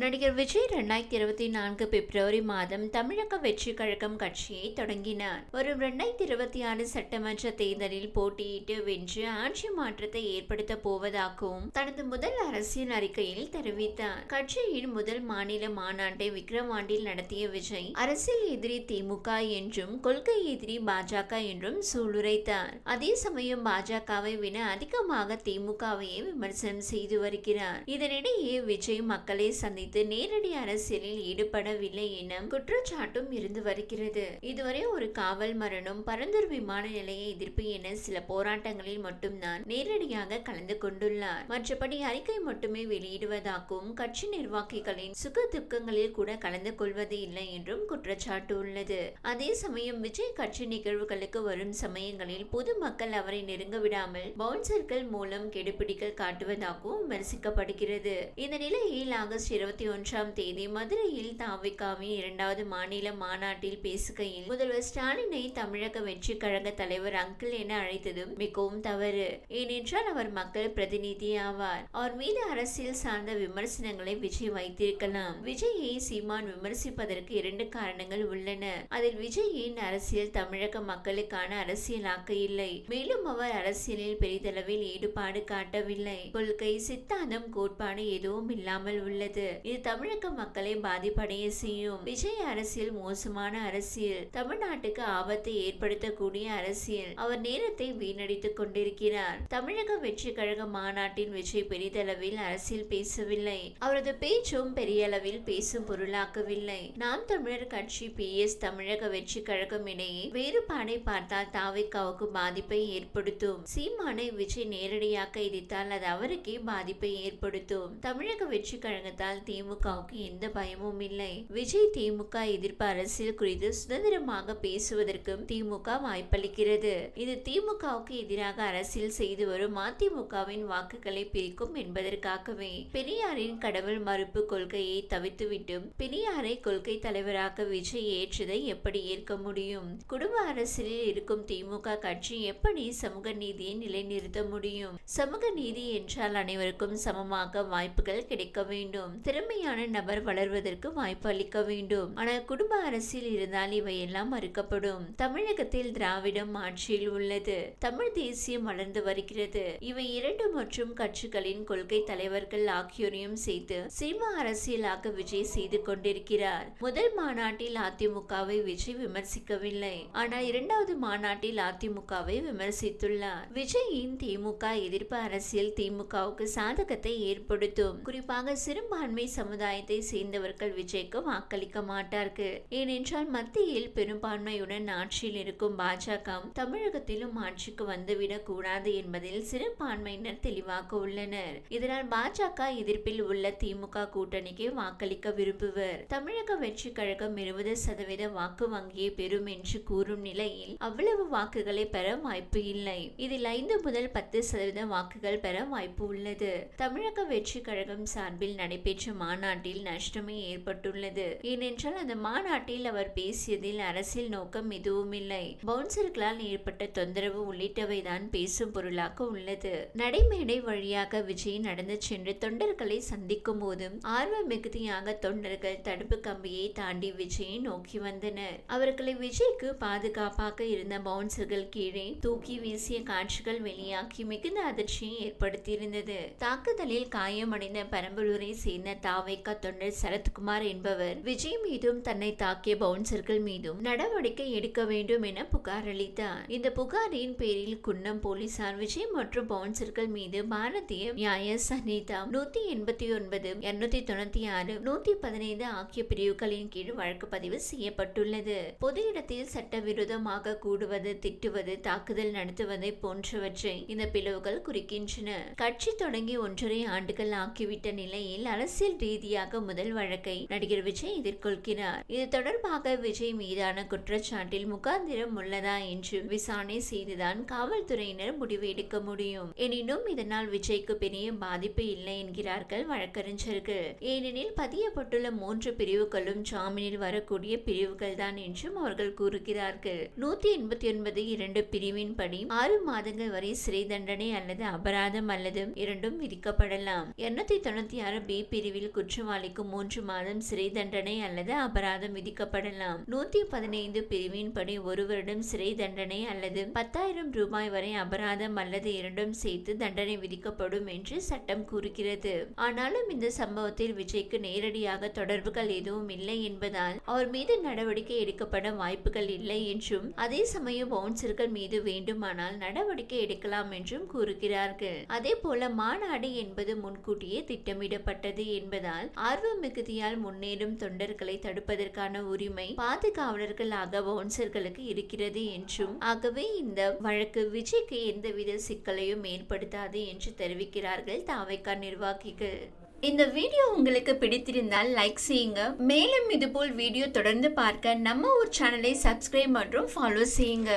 நடிகர் விஜய் இரண்டாயிரத்தி இருபத்தி நான்கு பிப்ரவரி மாதம் தமிழக வெற்றி கழகம் கட்சியை தொடங்கினார். வரும் இரண்டாயிரத்தி இருபத்தி ஆறு சட்டமன்ற தேர்தலில் போட்டியிட்டு வென்று ஆட்சி மாற்றத்தை ஏற்படுத்த போவதாகவும் தனது முதல் அரசியல் அறிக்கையில் தெரிவித்தார். கட்சியின் முதல் மாநில மாநாட்டை விக்ரவாண்டில் நடத்திய விஜய் அரசியல் எதிரி திமுக என்றும் கொள்கை எதிரி பாஜக என்றும் சூளுரைத்தார். அதே சமயம் பாஜகவை விட அதிகமாக திமுகவையே விமர்சனம் செய்து வருகிறார். இதனிடையே விஜய் மக்களை சந்தித்து நேரடி அரசியலில் ஈடுபடவில்லை என குற்றச்சாட்டும் இருந்து வருகிறது. இதுவரை ஒரு காவல் மரணம் பரந்தூர் விமான நிலைய எதிர்ப்பு என சில போராட்டங்களில் மட்டும்தான் நேரடியாக கலந்து கொண்டுள்ளார். மற்றபடி அறிக்கை மட்டுமே வெளியிடுவதாகவும் கட்சி நிர்வாகிகளின் சுக துக்கங்களில் கூட கலந்து கொள்வது இல்லை என்றும் குற்றச்சாட்டு உள்ளது. அதே சமயம் விஜய் கட்சி நிகழ்வுகளுக்கு வரும் சமயங்களில் பொதுமக்கள் அவரை நெருங்க விடாமல் பவுன்சர்கள் மூலம் கெடுபிடிகள் காட்டுவதாகவும் விமர்சிக்கப்படுகிறது. இந்த நிலையில் ஆகஸ்ட் இருபத்தி ஒன்றாம் தேதி மதுரையில் தாவிகாவின் இரண்டாவது மாநில மாநாட்டில் பேசுகையில் முதல்வர் ஸ்டாலினை தமிழக வெற்றி கழக தலைவர் அங்கிள் என அழைத்ததும் மிகவும் தவறு. ஏனென்றால் அவர் மக்கள் பிரதிநிதி ஆவார். அவர் மீது அரசியல் சார்ந்த விமர்சனங்களை விஜய் வைத்திருக்கலாம். விஜயை சீமான் விமர்சிப்பதற்கு இரண்டு காரணங்கள் உள்ளன. அதில் விஜயின் அரசியல் தமிழக மக்களுக்கான அரசியலாக்க இல்லை. மேலும் அவர் அரசியலில் பெரிதளவில் ஈடுபாடு காட்டவில்லை. கொள்கை சித்தாந்தம் கோட்பாடு எதுவும் இல்லாமல் உள்ளது. இது தமிழக மக்களை பாதிப்படைய செய்யும். விஜய் அரசியல் மோசமான அரசியல். தமிழ்நாட்டுக்கு ஆபத்தை ஏற்படுத்தக்கூடிய அரசியல். அவர் நேரத்தை வீணடித்துக் கொண்டிருக்கிறார். தமிழக வெற்றி கழக மாநாட்டின் விஜய் பெரிதளவில் அரசியல் பேசவில்லை. அவரது பேச்சும் பெரிய அளவில் பேசும் பொருளாக்கவில்லை. நாம் தமிழர் கட்சி பி. எஸ். தமிழக வெற்றி கழகம் இடையே வேறுபாடை பார்த்தால் தாவிக்காவுக்கு பாதிப்பை ஏற்படுத்தும். சீமானை விஜய் நேரடியாக எதிர்த்தால் அது அவருக்கே பாதிப்பை ஏற்படுத்தும். தமிழக வெற்றி கழகத்தால் திமுகவுக்கு எந்த பயமும் இல்லை. விஜய் திமுக எதிர்ப்பு அரசியல் குறித்து சுதந்திரமாக பேசுவதற்கும் திமுக வாய்ப்பளிக்கிறது. இது திமுகவுக்கு எதிராக அரசியல் செய்து வரும் அதிமுகவின் வாக்குகளை பிரிக்கும் என்பதற்காகவே பெரியாரின் கடவுள் மறுப்பு கொள்கையை தவிர்த்துவிட்டும் பெரியாரை கொள்கை தலைவராக விஜய் ஏற்றதை எப்படி ஏற்க முடியும்? குடும்ப அரசியலில் இருக்கும் திமுக கட்சி எப்படி சமூக நீதியை நிலைநிறுத்த முடியும்? சமூக நீதி என்றால் அனைவருக்கும் சமமாக வாய்ப்புகள் கிடைக்க வேண்டும். திறமையான நபர் வளர்வதற்கு வாய்ப்பு அளிக்க வேண்டும். ஆனால் குடும்ப அரசியல் இருந்தால் இவையெல்லாம் மறுக்கப்படும். தமிழகத்தில் திராவிடம் ஆட்சியில் உள்ளது. தமிழ் தேசியம் வளர்ந்து வருகிறது. இவை இரண்டு மற்றும் கட்சிகளின் கொள்கை தலைவர்கள் ஆகியோரையும் செய்து சினிமா அரசியலாக விஜய் செய்து கொண்டிருக்கிறார். முதல் மாநாட்டில் அதிமுகவை விஜய் விமர்சிக்கவில்லை. ஆனால் இரண்டாவது மாநாட்டில் அதிமுகவை விமர்சித்துள்ளார். விஜயின் திமுக எதிர்ப்பு அரசியல் திமுகவுக்கு சாதகத்தை ஏற்படுத்தும். குறிப்பாக சிறுபான்மை சமுதாயத்தை சேர்ந்தவர்கள் விஜய்க்கு வாக்களிக்க மாட்டார்கள். ஏனென்றால் மத்தியில் பெரும்பான்மையுடன் ஆட்சியில் இருக்கும் பாஜக தமிழகத்திலும் ஆட்சிக்கு வந்துவிடக் கூடாது என்பதில் சிறுபான்மையினர் தெளிவாக உள்ளனர். இதனால் பாஜக எதிர்ப்பில் உள்ள திமுக கூட்டணிக்கு வாக்களிக்க விரும்புவர். தமிழக வெற்றி கழகம் இருபது சதவீத வாக்கு வங்கியை பெறும் என்று கூறும் நிலையில் அவ்வளவு வாக்குகளை பெற வாய்ப்பு இல்லை. இதில் ஐந்து முதல் பத்து சதவீத வாக்குகள் பெற வாய்ப்பு உள்ளது. தமிழக வெற்றி கழகம் சார்பில் நடைபெற்ற மாநாட்டில் நஷ்டமே ஏற்பட்டுள்ளது. ஏனென்றால் அந்த மாநாட்டில் அவர் பேசியதில் அரசியல் நோக்கம் எதுவும் இல்லை. பவுன்சர்களால் ஏற்பட்ட தொந்தரவு உள்ளிட்டவை தான் பேசும் பொருளாக உள்ளது. நடைமேடை வழியாக விஜய் நடந்து சென்று தொண்டர்களை சந்திக்கும் போதும் ஆர்வ மிகுதியாக தொண்டர்கள் தடுப்பு கம்பியை தாண்டி விஜயை நோக்கி வந்தனர். அவர்களை விஜய்க்கு பாதுகாப்பாக இருந்த பவுன்சர்கள் கீழே தூக்கி வீசிய காட்சிகள் வெளியாகி மிகுந்த அதிர்ச்சியை ஏற்படுத்தியிருந்தது. தாக்குதலில் காயமடைந்த பெரம்பலூரை சேர்ந்த தாவைக்கா தொண்டர் சரத்குமார் என்பவர் விஜய் மீதும் தன்னை தாக்கிய பவுன்சர்கள் மீதும் நடவடிக்கை எடுக்க வேண்டும் என புகார் அளித்தார். இந்த புகாரின் பேரில் குன்னம் போலீசார் விஜய் மற்றும் பவுன்சர்கள் மீது பாரதிய நியாய சன்னிதா நூத்தி எண்பத்தி ஒன்பது இருநூத்தி தொண்ணூத்தி ஆறு நூத்தி பதினைந்து ஆகிய பிரிவுகளின் கீழ் வழக்கு பதிவு செய்யப்பட்டுள்ளது. பொது இடத்தில் சட்டவிரோதமாக கூடுவது திட்டுவது தாக்குதல் நடத்துவதை போன்றவற்றை இந்த பிளவுகள் குறிக்கின்றன. கட்சி தொடங்கி ஒன்றரை ஆண்டுகள் ஆக்கிவிட்ட நிலையில் அரசியல் ரீதியாக முதல் வழக்கை நடிகர் விஜய் எதிர்கொள்கிறார். இது தொடர்பாக விஜய் மீதான குற்றச்சாட்டில் முகாந்திரம் உள்ளதா என்று விசாரணை செய்துதான் காவல்துறையினர் முடிவு எடுக்க முடியும். எனினும் இதனால் விஜய்க்கு பெரிய பாதிப்பு இல்லை என்கிறார்கள் வழக்கறிஞர்கள். ஏனெனில் பதியப்பட்டுள்ள மூன்று பிரிவுகளும் ஜாமீனில் வரக்கூடிய பிரிவுகள் தான் என்றும் அவர்கள் கூறுகிறார்கள். நூத்தி எண்பத்தி ஒன்பது இரண்டு பிரிவின் படி ஆறு மாதங்கள் வரை சிறை தண்டனை அல்லது அபராதம் அல்லது இரண்டும் விதிக்கப்படலாம். இருநூத்தி தொண்ணூத்தி ஆறு பி பிரிவில் சம்பவத்தில் குற்றவாளிக்கு மூன்று மாதம் சிறை தண்டனை அல்லது அபராதம் விதிக்கப்படலாம். நூத்தி பதினைந்து பிரிவின்படி ஒரு வருடம் சிறை தண்டனை அல்லது பத்தாயிரம் ரூபாய் வரை அபராதம் அல்லது இரண்டும் சேர்த்து தண்டனை விதிக்கப்படும் என்று சட்டம் கூறுகிறது. ஆனாலும் இந்த சம்பவத்தில் விஜய்க்கு நேரடியாக தொடர்புகள் எதுவும் இல்லை என்பதால் அவர் மீது நடவடிக்கை எடுக்கப்பட வாய்ப்புகள் இல்லை என்றும் அதே சமயம் பவுன்சர்கள் மீது வேண்டுமானால் நடவடிக்கை எடுக்கலாம் என்றும் கூறுகிறார்கள். அதே போல மாநாடு என்பது முன்கூட்டியே திட்டமிடப்பட்டது என்பது என்பதால் ஆர்வ மிகுதியால் முன்னேறும் தொண்டர்களை தடுப்பதற்கான உரிமை பாதுகாவலர்களாக பவுன்சர்களுக்கு இருக்கிறது என்றும் ஆகவே இந்த வழக்கு விஜய்க்கு எந்தவித சிக்கலையும் ஏற்படுத்தாது என்று தெரிவிக்கிறார்கள் தாவைக்கா நிர்வாகிகள். இந்த வீடியோ உங்களுக்கு பிடித்திருந்தால் லைக் செய்யுங்க. மேலும் இதுபோல் வீடியோ தொடர்ந்து பார்க்க நம்ம ஒரு சேனலை சப்ஸ்கிரைப் மற்றும் ஃபாலோ செய்யுங்க.